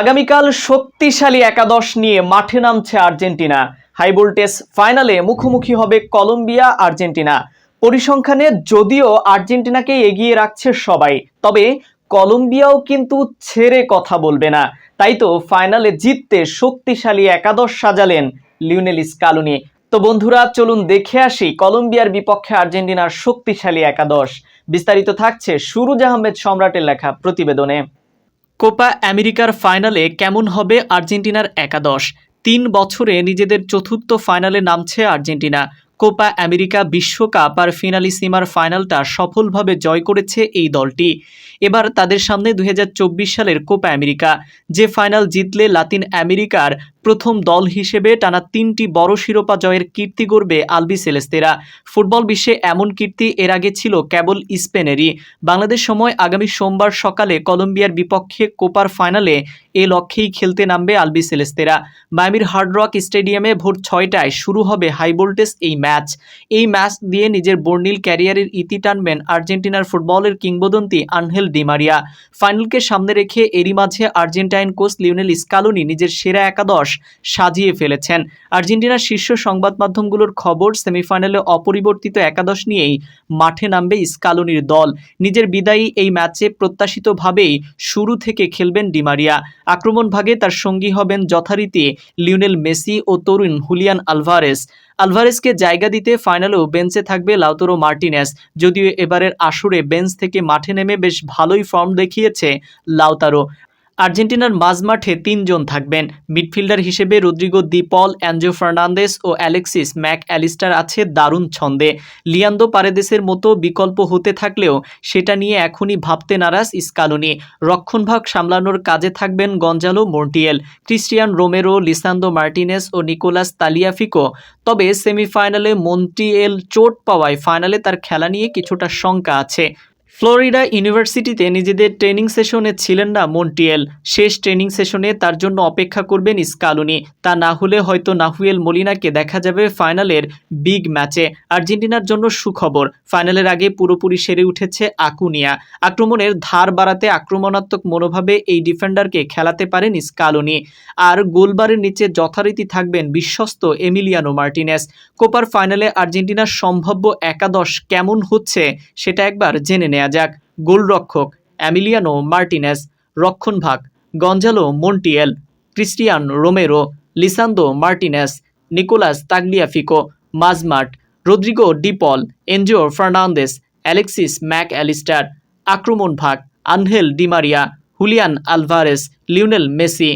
আগামীকাল শক্তিশালী একাদশ নিয়ে মাঠে নামছে আর্জেন্টিনা। হাই ভোল্টেজ ফাইনালে মুখোমুখি হবে কলম্বিয়া, আর্জেন্টিনা। পরিসংখ্যানে যদিও আর্জেন্টিনাকে এগিয়ে রাখছে সবাই, তবে কলম্বিয়াও কিন্তু ছেড়ে কথা বলবে না। তাই তো ফাইনালে জিততে শক্তিশালী একাদশ সাজালেন লিওনেল স্কালুনি। তো বন্ধুরা, চলুন দেখে আসি কলম্বিয়ার বিপক্ষে আর্জেন্টিনার শক্তিশালী একাদশ। বিস্তারিত থাকছে সুরুজ আহমেদ সম্রাটের লেখা প্রতিবেদনে। কোপা আমেরিকার ফাইনালে কেমন হবে আর্জেন্টিনার একাদশ? তিন বছরে নিজেদের চতুর্থ ফাইনালে নামছে আর্জেন্টিনা। কোপা আমেরিকা বিশ্বকাপ আর ফিনালিসিমার ফাইনালটা সফলভাবে জয় করেছে এই দলটি। এবার তাদের সামনে দু হাজার চব্বিশ সালের কোপা আমেরিকা, যে ফাইনাল জিতলে লাতিন আমেরিকার প্রথম দল হিসেবে টানা তিনটি বড় শিরোপা জয়ের কীর্তি গড়বে আলবি সেলেস্তেরা। ফুটবল বিশ্বে এমন কীর্তি এর আগে ছিল কেবল স্পেনেরই। বাংলাদেশ সময় আগামী সোমবার সকালে কলম্বিয়ার বিপক্ষে কোপার ফাইনালে এ লক্ষ্যেই খেলতে নামবে আলবি সেলেস্তেরা। মায়ামির হার্ড রক স্টেডিয়ামে ভোর ছয়টায় শুরু হবে হাই ভোল্টেজ এই ম্যাচ। এই ম্যাচ দিয়ে নিজের বর্ণিল ক্যারিয়ারের ইতি টানবেন আর্জেন্টিনার ফুটবলের কিংবদন্তি আনহেল ডিমারিয়া ফাইনালকে সামনে রেখে এরই মাঝে আর্জেন্টাইন কোচ লিওনেল স্কালোনি নিজের সেরা একাদশ সাজিয়ে ফেলেছেন। আর্জেন্টিনার শীর্ষ সংবাদ মাধ্যমগুলোর খবর, সেমিফাইনালে অপরিবর্তিত একাদশ নিয়েই মাঠে নামবে স্কালোনির দল। নিজের বিদায়ী এই ম্যাচে প্রত্যাশিতভাবেই শুরু থেকে খেলবেন ডিমারিয়া আক্রমণ ভাগে তার সঙ্গী হবেন যথারীতি লিওনেল মেসি ও তরুণ হুলিয়ান আলভারেস। আলভারেসকে জায়গা দিতে ফাইনালেও বেঞ্চে থাকবে লাউতরো মার্টিনেস। যদিও এবারের আসরে বেঞ্চ থেকে মাঠে নেমে বেশ ভালোই ফর্ম দেখিয়েছে লাউতারো। আর্জেন্টিনার মাঝমাঠে তিনজন থাকবেন। মিডফিল্ডার হিসেবে Rodrigo De Paul Enzo Fernandez ও অ্যালেক্সিস ম্যাক অ্যালিস্টার আছে দারুণ ছন্দে। লিয়ান্দো পারেদেসের মতো বিকল্প হতে থাকলেও সেটা নিয়ে এখনই ভাবতে নারাজ স্কালোনি রক্ষণভাগ সামলানোর কাজে থাকবেন Gonzalo Montiel Cristian Romero, Lisandro Martinez ও নিকোলাস তালিয়াফিকো। তবে সেমিফাইনালে মন্টিয়েল চোট পাওয়ায় ফাইনালে তার খেলা নিয়ে কিছুটা শঙ্কা আছে। ফ্লোরিডা ইউনিভার্সিটিতে নিজেদের ট্রেনিং সেশনে ছিলেন না মন্টিয়েল। শেষ ট্রেনিং সেশনে তার জন্য অপেক্ষা করবেন স্কালুনি। তা না হলে হয়তো নাহুয়েল মলিনাকে দেখা যাবে ফাইনালের বিগ ম্যাচে। আর্জেন্টিনার জন্য সুখবর, ফাইনালের আগে পুরোপুরি সেরে উঠেছে আকুনিয়া। আক্রমণের ধার বাড়াতে আক্রমণাত্মক মনোভাবে এই ডিফেন্ডারকে খেলাতে পারেন স্কালুনি। আর গোলবারের নিচে যথারীতি থাকবেন বিশ্বস্ত এমিলিয়ানো মার্টিনেস। কোপার ফাইনালে আর্জেন্টিনার সম্ভাব্য একাদশ কেমন হচ্ছে, সেটা একবার জেনে নেওয়া যাক। গোলরক্ষক Emiliano Martinez রক্ষণভাগ Gonzalo Montiel, Cristian Romero, Lisandro Martinez, Nicolas Tagliafico মাজমাট Rodrigo De Paul, Enzo Fernandez, Alexis Mac Allister আক্রমণ ভাগ Angel Di Maria, Julian Alvarez, Lionel Messi.